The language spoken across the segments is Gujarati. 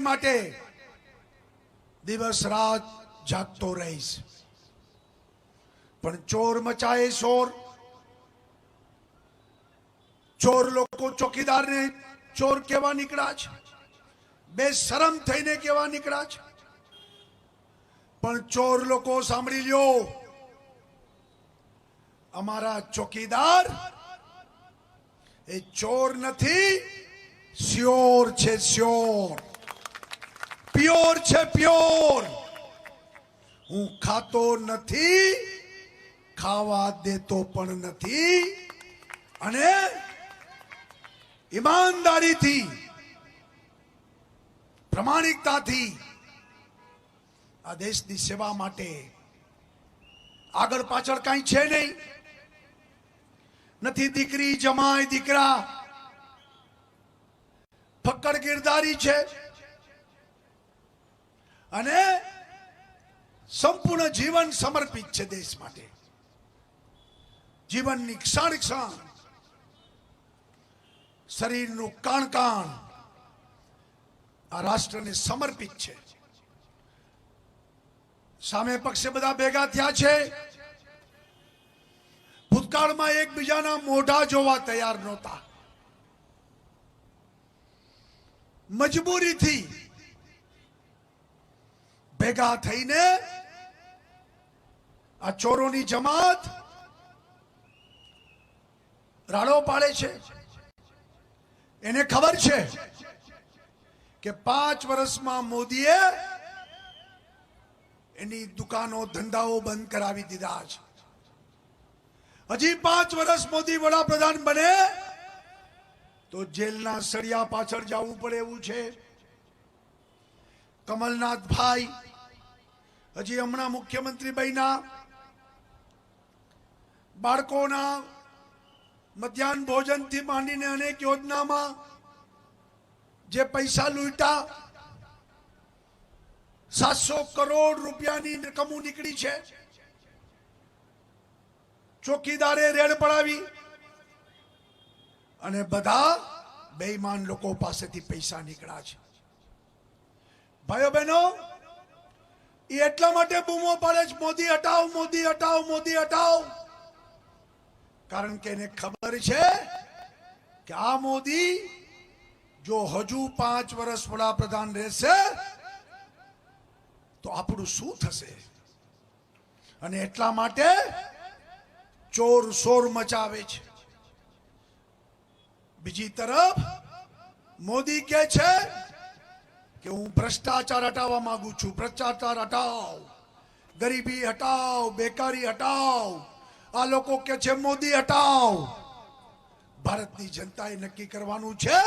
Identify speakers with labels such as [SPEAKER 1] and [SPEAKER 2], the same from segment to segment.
[SPEAKER 1] માટે દિવસ રાત જાગતો રહીશ. પણ ચોર મચાએ શોર ચોર લોકો ચોકીદારને ચોર કેવા નીકળ્યા છે? બે શરમ થઈને કેવા નીકળ્યા છે? પણ ચોર લોકો સાંભળી લ્યો. અમારા ચોકીદાર એ ચોર નથી, શ્યોર છે શ્યોર. પ્યોર છે, પ્યોર. હું ખાતો નથી, ખાવા દેતો પણ નથી. અને ઈમાનદારીથી, પ્રમાણિકતાથી આ દેશની સેવા માટે આગળ પાછળ કાંઈ છે નહીં. નથી દીકરી જમાય દીકરા. ફક્કડ ગિરદારી છે. અને સંપૂર્ણ જીવન સમર્પિત છે દેશ માટે. જીવનની ક્ષણ ક્ષણ, શરીરનું કાણ કાણ આ રાષ્ટ્રને સમર્પિત છે. સામે પક્ષે બધા ભેગા થયા છે. ભૂતકાળમાં એકબીજાના મોઢા જોવા તૈયાર નહોતા. મજબૂરીથી ભેગા થઈને આ ચોરોની જમાત રાડો પાડે છે. એને ખબર છે કે પાંચ વર્ષમાં મોદીએ એની દુકાનો, ધંધાઓ બંધ કરાવી દીધા છે. હજી પાંચ વર્ષ મોદી વડાપ્રધાન બને તો જેલના સળિયા પાછળ જવું પડે એવું છે. કમલનાથભાઈ હજી હમણાં મુખ્યમંત્રી બન્યા. બાળકોના મધ્યાહન ભોજનથી માંડીને અનેક યોજનામાં જે પૈસા લૂંટા સાતસો કરોડ રૂપિયાની રકમો નીકળી છે. ચોકીદારે રેડ પડાવી અને બધા બેઈમાન લોકો પાસેથી પૈસા નીકળ્યા છે. ભાઈઓ બહેનો એટલા માટે બૂમો પાડે છે, મોદી હટાવ મોદી હટાવ મોદી હટાવ. કારણ કે એને ખબર છે કે આ મોદી જો હજુ પાંચ વર્ષ વડાપ્રધાન રહેશે, તો આપણું શું થશે? અને એટલા માટે ચોર શોર મચાવે છે. બીજી તરફ મોદી કે છે કે હું ભ્રષ્ટાચાર હટાવવા માંગુ છું, ભ્રષ્ટાચાર હટાવ. ગરીબી હટાવ, બેકારી હટાવ. આ લોકો કે છે, મોદી હટાવ. ભારતની જનતાએ નક્કી કરવાનું છે,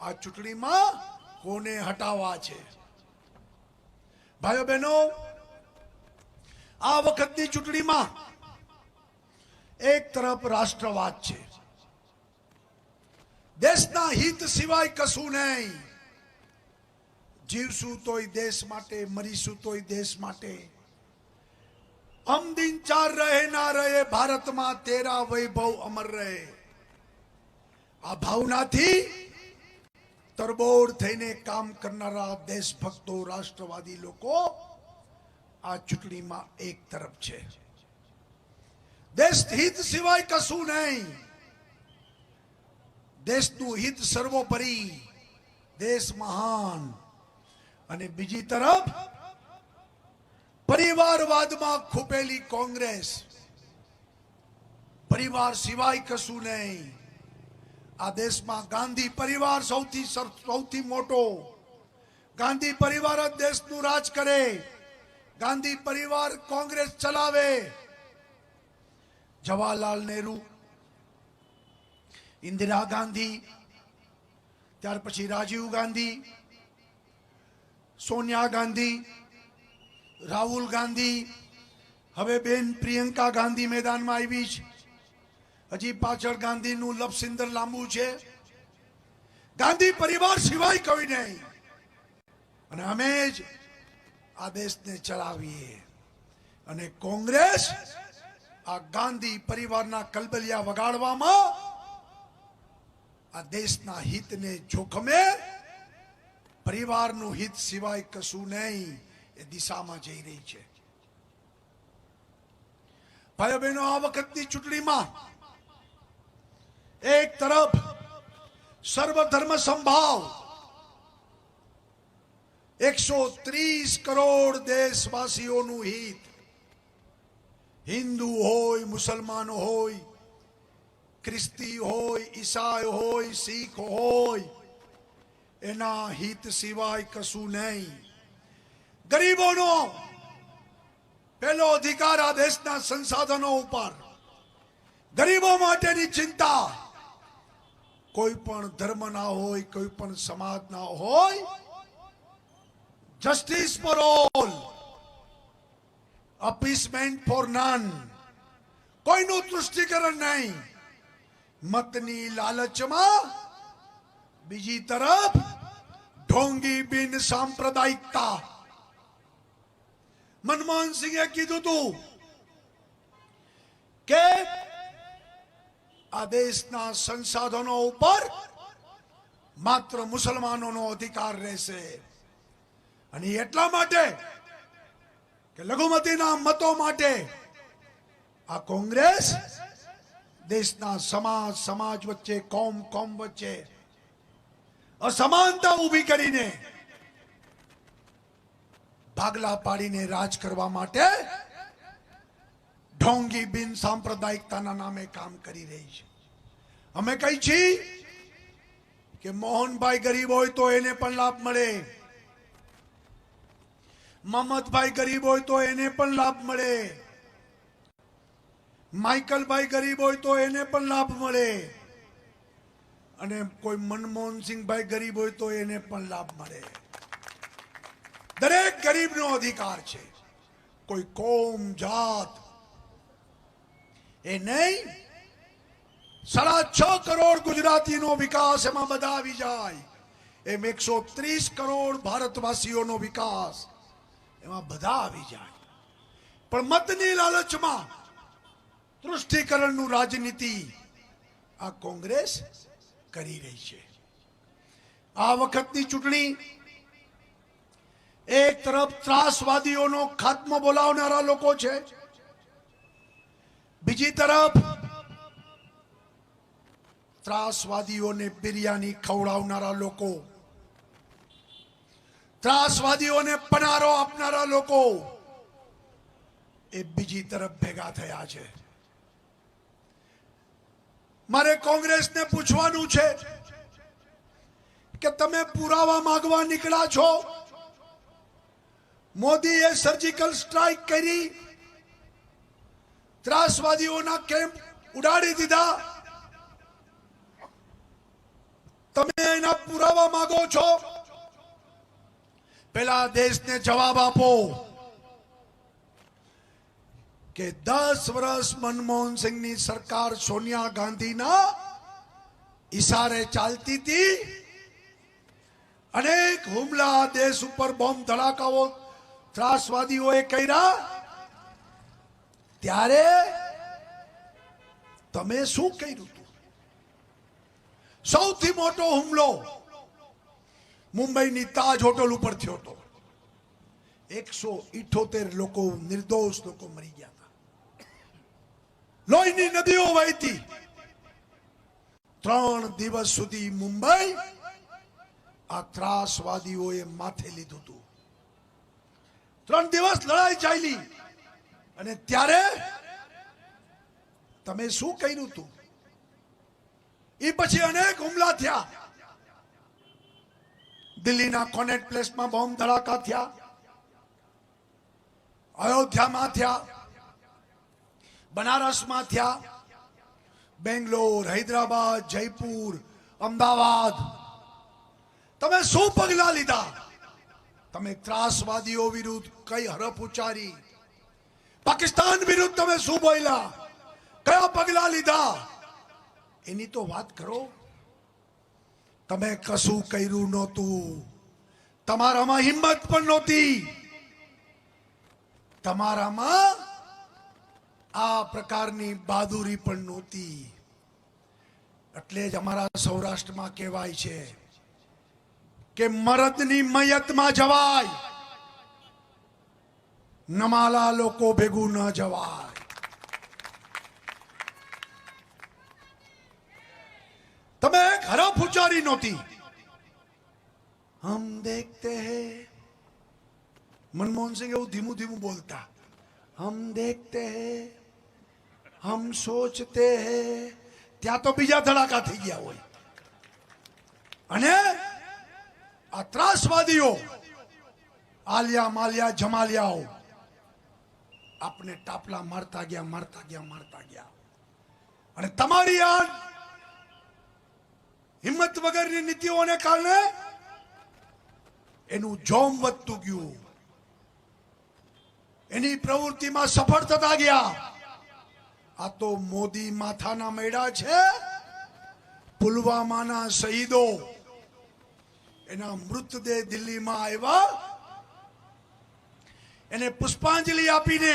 [SPEAKER 1] આ ચૂંટણીમાં કોને હટાવવા છે? ભાઈઓ બહેનો, આ વખતની ચૂંટણીમાં એક તરફ રાષ્ટ્રવાદ છે. દેશના હિત સિવાય કશું નહીં. જીવશું તોય દેશ માટે મરીશું તોય દેશ માટે? અમ દિન ચાર રહે, ના રહે, ભારતમાં તેરા વૈભવ અમર રહે. આ ભાવનાથી તરબોળ થઈને કામ કરનારા દેશભક્તો, રાષ્ટ્રવાદી લોકો આ ચૂંટણીમાં એક તરફ છે. દેશ હિત સિવાય કશું નહીં. દેશનું હિત સર્વોપરી, દેશ મહાન. અને બીજી તરફ પરિવારવાદમાં ખૂપેલી કોંગ્રેસ. પરિવાર સિવાય કશું નહીં. આ દેશમાં ગાંધી પરિવાર સૌથી સૌથી મોટો. ગાંધી પરિવાર જ દેશનું રાજ કરે. ગાંધી પરિવાર કોંગ્રેસ ચલાવે. જવાહરલાલ નહેરુ, ઇન્દિરા ગાંધી, ત્યાર પછી રાજીવ ગાંધી સોનિયા ગાંધી, રાહુલ ગાંધી, હવે બેન પ્રિયંકા ગાંધી મેદાનમાં આવી છે હજી પાછળ ગાંધીનું લપસિંદર લાંબુ છે. ગાંધી પરિવાર સિવાય કોઈ નહીં. અને અમે જ આ દેશને ચલાવીએ. અને કોંગ્રેસ આ ગાંધી પરિવારના કલબલિયા વગાડવામાં આ દેશના હિતને જોખમે પરિવારનું હિત સિવાય કશું નહીં, એ દિશામાં જઈ રહી છે. ભાઈઓ બહેનો, આ વખતની ચૂંટણીમાં એક તરફ સર્વધર્મ સંભાવ એકસો ત્રીસ કરોડ દેશવાસીઓનું હિત. હિન્દુ હોય, મુસલમાન હોય, ખ્રિસ્તી હોય, ઈસાઈ હોય, શીખ હોય એના હિત સિવાય કશું નહીં. ગરીબોનો પહેલો અધિકાર આ દેશના સંસાધનો ઉપર. ગરીબો માટેની ચિંતા. કોઈ પણ ધર્મના હોય, કોઈ પણ સમાજના હોય justice for all appeasement for none કોઈનું તૃષ્ટિકરણ નહીં. મતની લાલચમાં બીજી તરફ ઢોંગી બિન સાંપ્રદાયિકતા મનમોહન સિંહે કીધું તું કે આ દેશના સંસાધનો ઉપર માત્ર મુસલમાનોનો અધિકાર રહેશે અને એટલા માટે કે લઘુમતીના મતો માટે આ કોંગ્રેસ દેશના સમાજ સમાજ વચ્ચે કોમ કોમ વચ્ચે અસમાનતા ઊભી કરીને ભાગલા પાડીને રાજ કરવા માટે ઢોંગી બિન સાંપ્રદાયિકતાના નામે કામ કરી રહી છે. અમે કહી છીએ કે મોહનભાઈ ગરીબ હોય તો એને પણ લાભ મળે. મમતભાઈ ગરીબ હોય તો એને પણ લાભ મળે. માઇકલભાઈ ગરીબ હોય તો એને પણ લાભ મળે. અને કોઈ મનમોહનસિંહભાઈ ગરીબ હોય તો એને પણ લાભ મળે. દરેક ગરીબનો અધિકાર છે. કોઈ કોમ, જાત. એ નહીં, સાડા છ કરોડ ગુજરાતીનો વિકાસ એમાં બધા આવી જાય. એમ એકસો ત્રીસ કરોડ ભારતવાસીઓનો વિકાસ એમાં બધા આવી જાય. પણ મતની લાલચમાં તૃષ્ટિકરણનું રાજનીતિ. આ કોંગ્રેસ કરી રહી છે. આ વખતની ચૂંટણી એક તરફ ત્રાસવાદીઓનો ખાત્મો બોલાવનારા લોકો છે. બીજી તરફ ત્રાસવાદીઓને બિરયાની ખવડાવનારા લોકો, ત્રાસવાદીઓને પનારો આપનારા લોકો એ બીજી તરફ ભેગા થયા છે. મારે કોંગ્રેસને પૂછવાનું છે કે તમે પુરાવા માંગવા નીકળ્યા છો? મોદીએ સર્જિકલ સ્ટ્રાઇક કરી. ત્રાસવાદીઓના કેમ્પ ઉડાડી દીધા. તમે એના પુરાવા માંગો છો? પેલા દેશને જવાબ આપો. કે દસ વર્ષ મનમોહન સિંહની સરકાર સોનિયા ગાંધીના ઈશારે ચાલતી હતી અનેક હુમલા દેશ ઉપર બોમ્બ ધડાકાઓ ત્રાસવાદીઓએ કર્યા ત્યારે તમે શું કર્યું હતું સૌથી મોટો હુમલો મુંબઈની તાજ હોટલ ઉપર થયો હતો એકસો ઇઠોતેર લોકો નિર્દોષ લોકો મરી ગયા હતા લોહીની નદીઓ વહેતી. ત્રણ દિવસ સુધી મુંબઈ આ ત્રાસવાદીઓએ માથે લીધું હતું. ત્રણ દિવસ લડાઈ ચાલી અને ત્યારે તમે શું કર્યું હતું એ પછી અનેક હુમલા થયા. દિલ્હીના કોનેટ પ્લેસમાં બોમ્બ ધડાકા થયા. અયોધ્યામાં થયા. બનારસમાં થયા. બેંગ્લોર, હૈદરાબાદ, જયપુર, અમદાવાદ. તમે શું પગલા લીધા? તમે ત્રાસવાદીઓ વિરુદ્ધ કઈ હરફ ઉચ્ચારી? પાકિસ્તાન વિરુદ્ધ તમે શું બોલ્યા? કયા પગલા લીધા? એની તો વાત કરો. તમે કશું કર્યું નહોતું. તમારામાં હિંમત પણ નહોતી. તમારામાં આ પ્રકારની બહાદુરી પણ નહોતી. એટલે જ અમારા સૌરાષ્ટ્રમાં કહેવાય છે કે મરદની મયતમાં જવાય. નમાલા લોકો ભેગું ન જવાય. તમે હરફ ઉચ્ચારી નહોતી. હમ દેખતે હે. મનમોહન સિંહ એવું ધીમું ધીમું બોલતા. હમ દેખતે હૈ. હમ સોચતે ત્યાં તો બીજા ધડાકા થઈ ગયા હોય. અને આ ત્રાસવાદીઓ, આલિયા માલિયા, જમાલિયાઓ, આપને ટાપલા મારતા ગયા મારતા ગયા મારતા ગયા. અને તમારી આ હિંમત વગરની નીતિઓને કારણે એનું જોમ વધતું ગયું. એની પ્રવૃત્તિમાં સફળ થતા ગયા. આ તો મોદી માથાના મેળા છે. પુલવામાના શહીદો એના મૃતદેહ દિલ્હીમાં આવ્યા. એને પુષ્પાંજલિ આપીને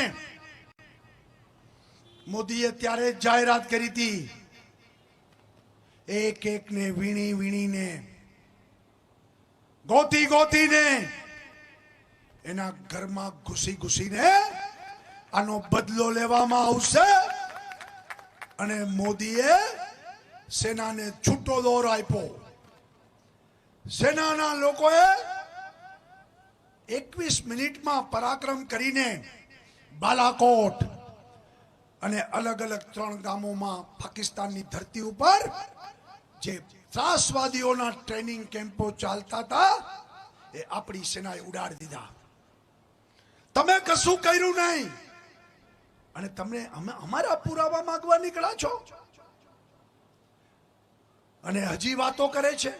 [SPEAKER 1] મોદીએ ત્યારે જાહેરાત કરી હતી. એક ને વીણી વીણીને, ગોતી ગોતીને એના ઘરમાં ઘૂસી ઘૂસીને આનો બદલો લેવામાં આવશે. અને મોદીએ સેનાને છૂટો દોર આપ્યો. સેનાના લોકોએ એકવીસ મિનિટમાં પરાક્રમ કરીને બાલાકોટ અને અલગ અલગ ત્રણ ગામોમાં પાકિસ્તાનની ધરતી ઉપર જે ત્રાસવાદીઓના ટ્રેનિંગ કેમ્પો ચાલતા હતા, એ આપણી સેનાએ ઉડાડી દીધા. તમે કશું કર્યું નહીં. અને તમને અમે અમારા પુરાવા માંગવા નીકળ્યા છો? અને હજી વાતો કરે છે?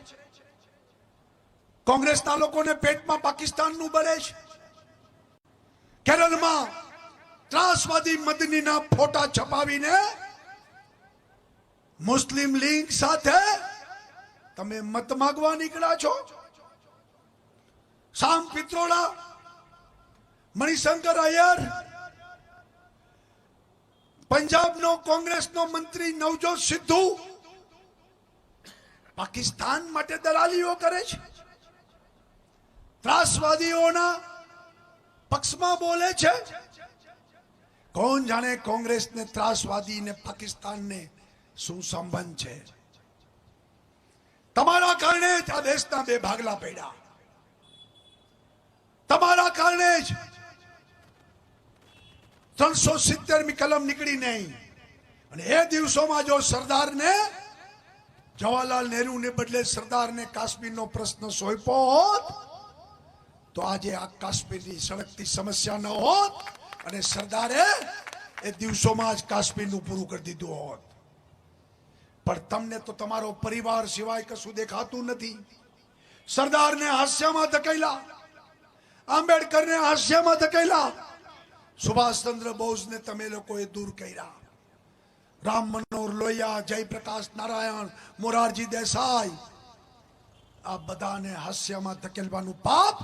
[SPEAKER 1] કોંગ્રેસના લોકોને પેટમાં પાકિસ્તાનનું બળે છે. કેરળમાં ત્રાસવાદી મદનીના ફોટા છપાવીને મુસ્લિમ લીગ સાથે તમે મત માગવા નીકળ્યા છો? સામ પિત્રોડા, મણિશંકર અય્યર પંજાબનો કોંગ્રેસનો મંત્રી નવજોત સિદ્ધુ પાકિસ્તાન માટે દલાલીઓ કરે છે. ત્રાસવાદીઓના પક્ષમાં બોલે છે. કોણ જાણે કોંગ્રેસને ત્રાસવાદી ને પાકિસ્તાનને શું સંબંધ છે? તમારા કારણે જ આ દેશના બે ભાગલા પડ્યા. તમારા કારણે જ ત્રણસો સિત્તેરમી કલમ નીકળી નહીં. અને એ દિવસોમાં જો સરદારને, જવાહરલાલ નહેરુને બદલે સરદારને કાશ્મીરનો પ્રશ્ન સોંપો હોત, તો આજે આ કાશ્મીરની સળગતી સમસ્યા ન હોત અને સરદારે એ દિવસોમાં જ કાશ્મીરનું પૂરું કરી દીધું હોત. પણ તમને તો તમારો પરિવાર સિવાય કશું દેખાતું નથી. સરદારને હાસ્યમાં ધકેલા, આંબેડકરને હાસ્યમાં ધકેલા સુભાષચંદ્ર બોઝને તમે લોકોએ દૂર કર્યા. રામ મનોહર લોહિયા, જયપ્રકાશ નારાયણ, મોરારજી દેસાઈ. આ બધાને હાસ્યમાં ધકેલવાનું પાપ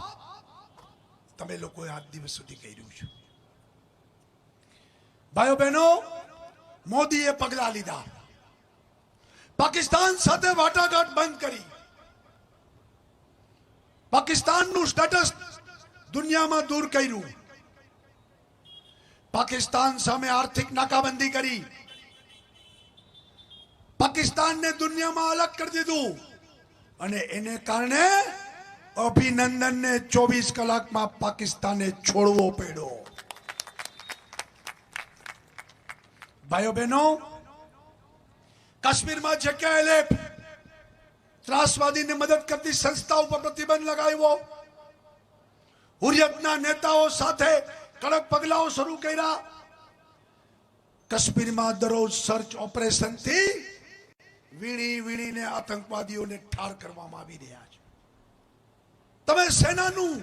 [SPEAKER 1] તમે લોકોએ આજ દિવસ સુધી કર્યું છે. ભાઈઓ બહેનો, મોદીએ પગલા લીધા. પાકિસ્તાન સાથે વાટાઘાટ બંધ કરી. પાકિસ્તાનનું સ્ટેટસ દુનિયામાં દૂર કર્યું. પાકિસ્તાન સામે આર્થિક નાકાબંધી કરી. પાકિસ્તાનને દુનિયામાં અલગ કરી દીધું. અને એને કારણે અભિનંદનને ચોવીસ કલાકમાં પાકિસ્તાને છોડવો પડ્યો. ભાઈઓ બહેનો, કાશ્મીરમાં જેકેએલએફ ત્રાસવાદીને મદદ કરતી સંસ્થા ઉપર પ્રતિબંધ લગાવ્યો. હુરિયતના નેતાઓ સાથે કડક પગલાઓ શરૂ કર્યા. કાશ્મીરમાં દરરોજ સર્ચ ઓપરેશનથી વીણી વીણીને આતંકવાદીઓને ઠાર કરવામાં આવી રહ્યા છે. તમે સેનાનું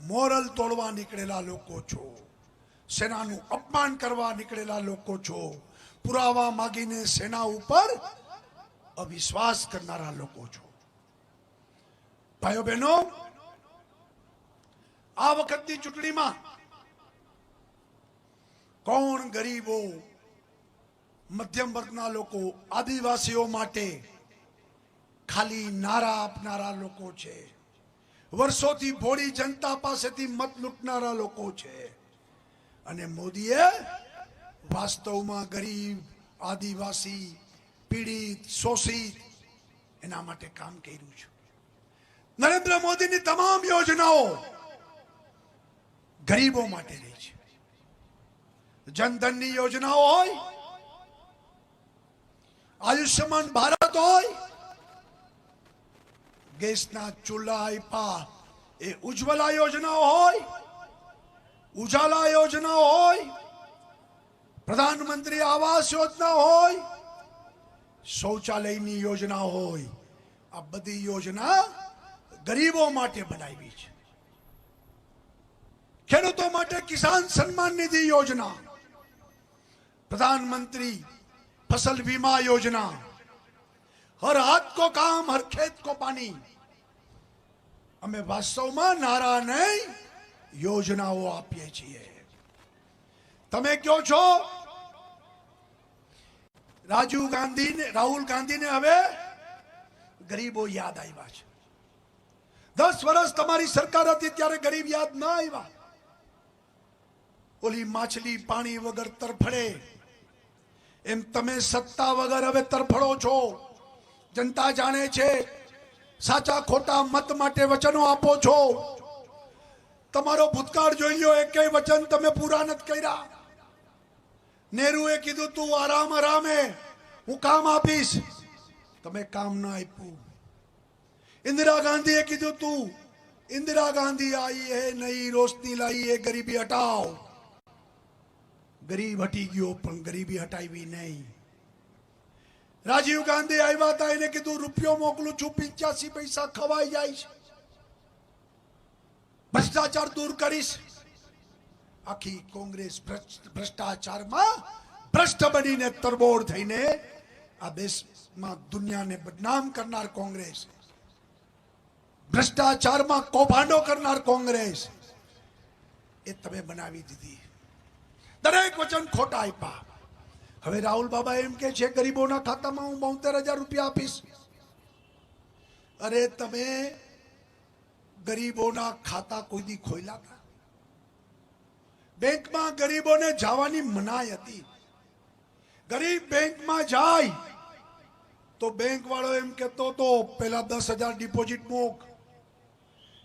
[SPEAKER 1] મોરલ તોડવા નીકળેલા લોકો છો. સેનાનું અપમાન કરવા નીકળેલા લોકો છો. પુરાવા માગીને સેના ઉપર અવિશ્વાસ કરનારા લોકો છો. ભાઈઓ બહેનો, આ વખતની ચૂંટણીમાં કોણ ગરીબો, મધ્યમ વર્ગના લોકો, આદિવાસીઓ માટે ખાલી નારા આપનારા લોકો છે. વર્ષોથી ભોળી જનતા પાસેથી મત લૂંટનારા લોકો છે. અને મોદીએ વાસ્તવમાં ગરીબ, આદિવાસી, પીડિત, શોષિત એના માટે કામ કર્યું છે. નરેન્દ્ર મોદીની તમામ યોજનાઓ ગરીબો માટે રહી છે. જનધનની યોજનાઓ હોય આયુષ્યમાન ભારત હોય ગેસના ચૂલા આપ્યા એ ઉજ્જવલા યોજનાઓ હોય ઉજાલા યોજનાઓ હોય પ્રધાનમંત્રી આવાસ યોજના હોય શૌચાલયની યોજના હોય આ બધી યોજના ગરીબો માટે બનાવી છે ખેડૂતો માટે કિસાન સન્માન નિધિ યોજના પ્રધાનમંત્રી फसल बीमा योजना हर हाथ को काम हर खेत को पानी અમે વાસ્તવમાં નારા નહીં યોજનાઓ આપીએ છીએ તમે કયો છો રાજીવ ગાંધી રાહુલ ગાંધીને હવે ગરીબો યાદ આવ્યા છે દસ વર્ષ તમારી સરકાર હતી ત્યારે ગરીબ યાદ ના આવ્યા ઓલી માછલી પાણી વગર તરફડે એમ તમે સત્તા વગર હવે તરફડો છો. જનતા જાણે છે, સાચા ખોટા મત માટે વચનો આપો છો. તમારો ભૂતકાળ જોઈ લો એકેય વચન તમે પૂરા નથી કર્યા. નેહરુએ કીધું, તું આરામ આરામે, હું કામ આપીશ. તમે કામ ના આપ્યું. ઇન્દિરા ગાંધીએ કીધું, તું ઇન્દિરા ગાંધી આવી હે નઈ રોશની લાવી એ ગરીબી હટાવ. ગરીબ હટી ગયો, પણ ગરીબી હટાવી નહીં. રાજીવ ગાંધી આવ્યા હતા, એને કીધું, રૂપિયો મોકલું છું, પિંચ્યાસી પૈસા ખવાઈ જાય છે. ભ્રષ્ટાચાર દૂર કરીશ. આખી કોંગ્રેસ ભ્રષ્ટાચારમાં ભ્રષ્ટ બનીને તરબોળ થઈને આ દેશમાં દુનિયાને બદનામ કરનાર કોંગ્રેસ, ભ્રષ્ટાચારમાં કૌભાંડો કરનાર કોંગ્રેસ, એ તમે બનાવી દીધી. દરેક વચન ખોટા આપ્યા. હવે રાહુલ બાબા એમ કે છે, ગરીબોના ખાતામાં હું બોતેર હજાર રૂપિયા આપીશ. અરે તમે ગરીબોના ખાતા કોઈ દી ખોલ્યા હતા બેંકમાં ગરીબોને જવાની મનાઈ હતી. ગરીબ બેંકમાં જાય તો બેંક વાળો એમ કહેતો તો પેલા દસ હજાર ડિપોઝિટ મૂક.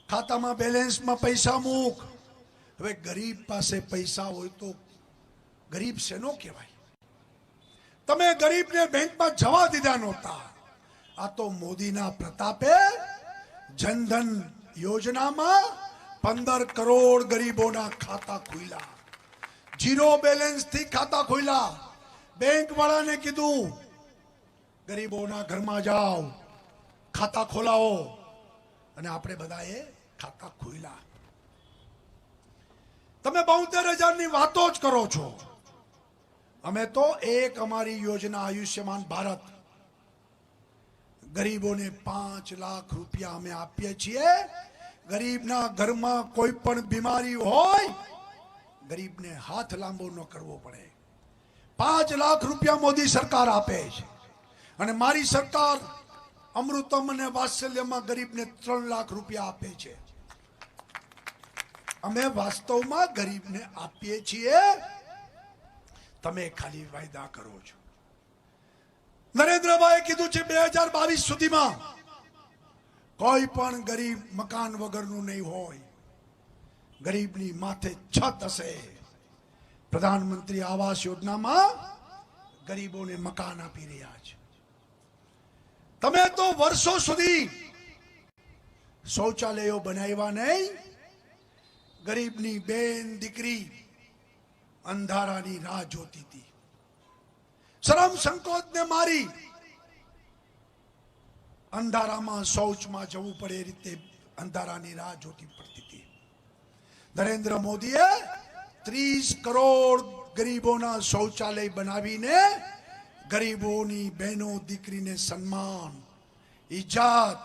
[SPEAKER 1] ખાતામાં બેલેન્સમાં પૈસા મૂક. હવે ગરીબ પાસે પૈસા હોય તો ગરીબ શેનો કહેવાય? તમે ગરીબને બેંકમાં જવા દીધા નહોતા. આ તો મોદીના પ્રતાપે જનધન યોજનામાં પંદર કરોડ ગરીબોના ખાતા ખુલ્યા. જીરો બેલેન્સથી ખાતા ખુલ્યા. બેંક વાળાને કીધું, ગરીબોના ઘરમાં જાઓ, ખાતા ખોલાવો. અને આપણે બધાએ ખાતા ખોલ્યા. તમે બોતેર હજારની વાતો જ કરો છો. અમે તો એક અમારી યોજના આયુષ્યમાન ભારત. ગરીબોને પાંચ લાખ રૂપિયા અમે આપીએ છીએ. ગરીબના ઘરમાં કોઈ પણ બીમારી હોય, ગરીબને હાથ લાંબો ન કરવો પડે. પાંચ લાખ રૂપિયા મોદી સરકાર આપે છે. અને મારી સરકાર અમૃતમ અને વાત્સલ્યમાં ગરીબને ત્રણ લાખ રૂપિયા આપે છે. અમે વાસ્તવમાં ગરીબને આપીએ છીએ. તમે ખાલી વાયદા કરો છો. નરેન્દ્રભાઈએ કીધું છે બે હજાર બાવીસ સુધીમાં કોઈ પણ ગરીબ મકાન વગરનું નહીં હોય. ગરીબની માથે છત હશે. પ્રધાનમંત્રી આવાસ યોજનામાં ગરીબોને મકાન આપી રહ્યા છે. તમે તો વર્ષો સુધી શૌચાલયો બનાવ્યા નહીં. ગરીબની બેન દીકરી અંધારાની રાહ જોતી હતી. શરમ સંકોચને મારી અંધારામાં શૌચમાં જવું પડે એ રીતે અંધારાની રાહ જોતી પડતી હતી. નરેન્દ્ર મોદીએ ત્રીસ કરોડ ગરીબોના શૌચાલય બનાવીને ગરીબોની બહેનો, દીકરીને સન્માન ઇજાત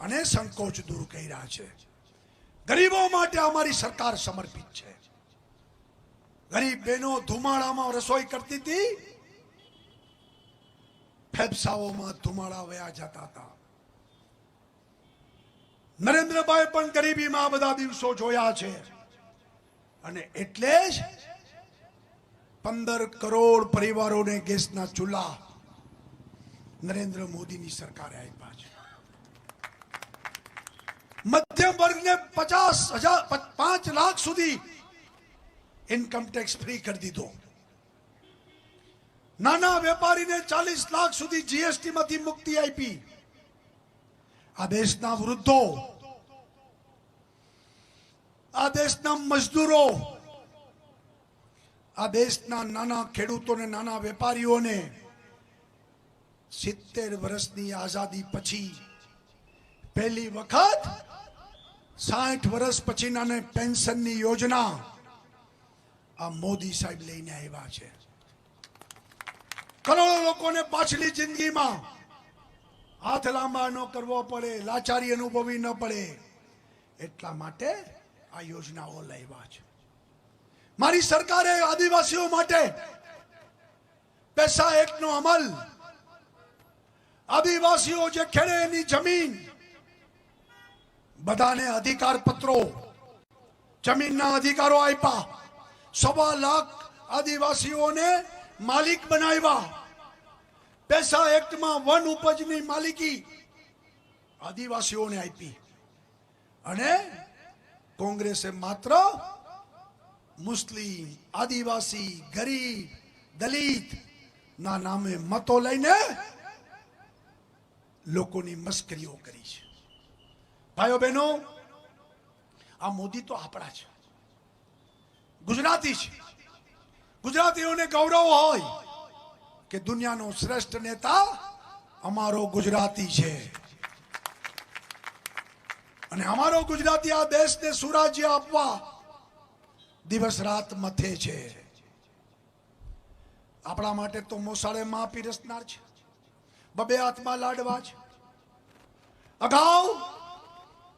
[SPEAKER 1] અને સંકોચ દૂર કર્યા છે. ગરીબો માટે અમારી સરકાર સમર્પિત છે. ગરીબ બહેનો ધુમાડામાં રસોઈ કરતી હતી. ફેફસાઓમાં ધુમાડા વયા જતા હતા. નરેન્દ્રભાઈ પણ ગરીબીમાં આ બધા દિવસો જોયા છે. અને એટલે જ પંદર કરોડ પરિવારોને ગેસના ચૂલા નરેન્દ્ર મોદીની સરકારે આપ્યા છે. મધ્યમ વર્ગને પચાસ હજાર, પાંચ લાખ સુધી ઇન્કમ ટેક્સ ફ્રી કરી દીધો. નાના વેપારીને ચાલીસ લાખ સુધી જીએસટી માંથી મુક્તિ આપી. આ દેશના વૃદ્ધો, આ દેશના મજદૂરો, આ દેશના નાના ખેડૂતોને, નાના વેપારીઓને સિત્તેર વર્ષની આઝાદી પછી પહેલી વખત સાઠ વર્ષ પછીના પેન્શનની યોજના આ મોદી સાહેબ લઈને આવ્યા છે. કરોડો લોકોને પાછલી જિંદગીમાં હાથ લાંબા ન કરવો પડે, લાચારી અનુભવી ન પડે. એટલા માટે આ યોજનાઓ લાવ્યા છે. મારી સરકારે આદિવાસીઓ માટે પૈસા એકનો અમલ, આદિવાસીઓ જે ખેડે એની જમીન, બધાને અધિકાર પત્રો જમીનના અધિકારો આપ્યા. સવા લાખ આદિવાસીઓને માલિક બનાવ્યા. પૈસા એક્ટમાં વન ઉપજની માલિકી આદિવાસીઓને આપી. અને કોંગ્રેસે માત્ર મુસ્લિમ, આદિવાસી, ગરીબ, દલિત ના નામે મતો લઈને લોકોની મસ્કરીઓ કરી છે. ભાઈઓ બહેનો, આ મોદી તો આપણા છે ગુજરાતી છે ગુજરાતીઓને ગૌરવ હોય કે દુનિયાનો શ્રેષ્ઠ નેતા અમારો ગુજરાતી છે. અને અમારો ગુજરાતી આ દેશને સુરાજ્ય આપવા દિવસ રાત મથે છે. આપણા માટે તો મોસાળે માં પીરસનાર છે. બબે હાથમાં લાડવા છે. અગાઉ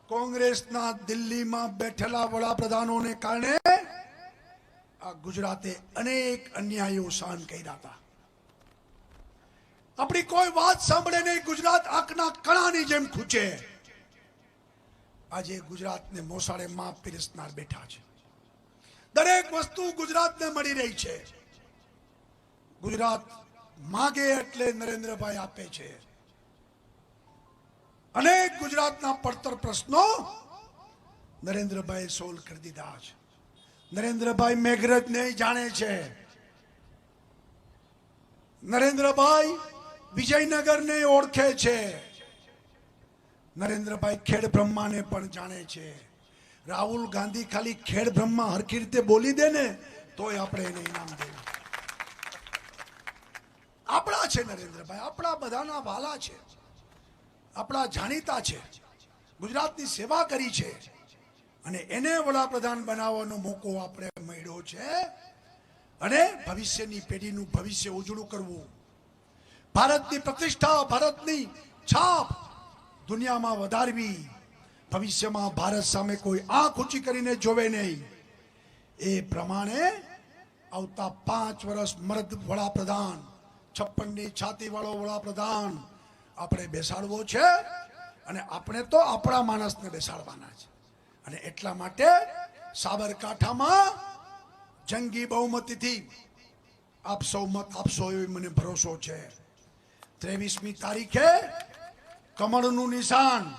[SPEAKER 1] કોંગ્રેસના દિલ્હીમાં બેઠેલા વડાપ્રધાનોને કારણે આ ગુજરાતે અનેક અન્યાયો સહન કર્યા હતા. આપણી કોઈ વાત સાંભળે નહીં, ગુજરાત આંખના કણાની જેમ ખૂચે. આજે ગુજરાતને મોસાળે માં પીરસનાર બેઠા છે. દરેક વસ્તુ ગુજરાતને મળી રહી છે. ગુજરાત માગે એટલે નરેન્દ્રભાઈ આપે છે. અનેક ગુજરાતના પડતર પ્રશ્નો નરેન્દ્રભાઈ સોલ્વ કરી દીધા છે. નરેન્દ્રભાઈ મેઘરજને જાણે છે. નરેન્દ્રભાઈ વિજયનગરને ઓળખે છે. નરેન્દ્રભાઈ ખેડ બ્રહ્માને પણ જાણે છે. રાહુલ ગાંધી ખાલી ખેડ બ્રહ્મા હરખી રીતે બોલી દે ને, તોય આપણે એને ઇનામ દેવું. આપણા છે નરેન્દ્રભાઈ, આપણા બધાના વાલા છે. આપણા જાણીતા છે. ગુજરાતની સેવા કરી છે. અને એને વડાપ્રધાન બનાવવાનો મોકો આપણે મળ્યો છે. અને ભવિષ્યની પેઢીનું ભવિષ્ય ઉજળું કરવું. ભારતની પ્રતિષ્ઠા ભારતની છાપ દુનિયામાં વધારવી. ભવિષ્યમાં ભારત સામે કોઈ આંખ ઊંચી કરીને જોવે નહીં. એ પ્રમાણે આવતા પાંચ વર્ષ મર્દ વડાપ્રધાન, છપ્પનની છાતી વાળો વડાપ્રધાન આપણે બેસાડવો છે. અને આપણે તો આપણા માણસને બેસાડવાના છે. અને એટલા માટે સાબરકાંઠામાં જંગી બહુમતીથી આપ સૌ મત આપશો એવી મને ભરોસો છે. ત્રેવીસમી તારીખે કમળનું નિશાન.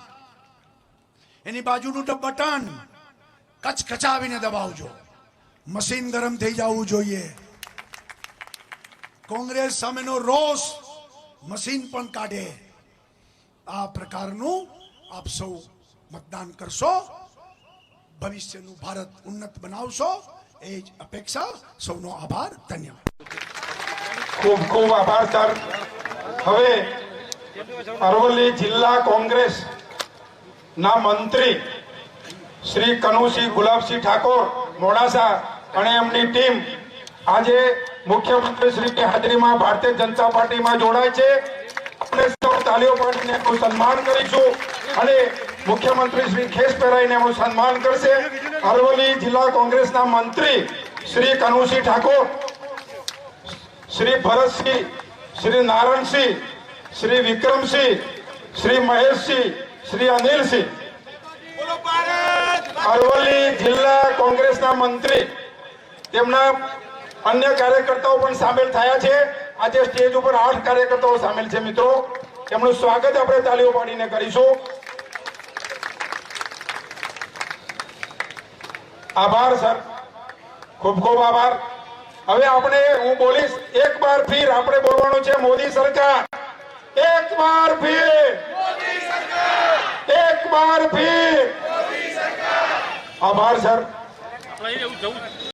[SPEAKER 1] એની બાજુનું બટન. કચકચાવીને દબાવજો. મશીન ગરમ થઈ જવું જોઈએ. કોંગ્રેસ સામેનો રોષ મશીન પણ કાઢે. આ પ્રકારનું આપ સૌ મતદાન કરશો. ભવિષ્યનું ભારત ઉન્નત બનાવશો, એ જ અપેક્ષા. સૌનો આભાર, ધન્યવાદ.
[SPEAKER 2] ખૂબ ખૂબ આભાર, સર. હવે અરવલ્લી જિલ્લા કોંગ્રેસ ના મંત્રી શ્રી કનુસિંહ ગુલાબસિંહ ઠાકોર મોડાસા અને એમની ટીમ આજે મુખ્યમંત્રી શ્રીની હાજરીમાં ભારતીય જનતા પાર્ટીમાં જોડાય છે. આપણે સૌ તાલીઓ પાડીને સન્માન કરીશું અને મુખ્યમંત્રી શ્રી ખેસ પહેરાઈને એમનું સન્માન કરશે. અરવલ્લી જિલ્લા કોંગ્રેસના મંત્રી શ્રી કનુસિંહ ઠાકોર, શ્રી ભરતસિંહ, શ્રી નારાયણસિંહ શ્રી વિક્રમસિંહ, શ્રી મહેશસિંહ, શ્રી અનિલસિંહ. અરવલ્લી જિલ્લા કોંગ્રેસના મંત્રી, તેમના અન્ય કાર્યકર્તાઓ પણ સામેલ થયા છે. આજે સ્ટેજ ઉપર આઠ કાર્યકર્તાઓ સામેલ છે મિત્રો. તેમનું સ્વાગત આપણે તાલીઓ પાડીને કરીશું. આભાર, સર. ખૂબ ખૂબ આભાર. હવે આપણે, હું બોલીશ, એક બાર ફીર આપણે બોલવાનું છે મોદી સરકાર. એક બાર ફીર. એક બાર ફીર. આભાર, સર.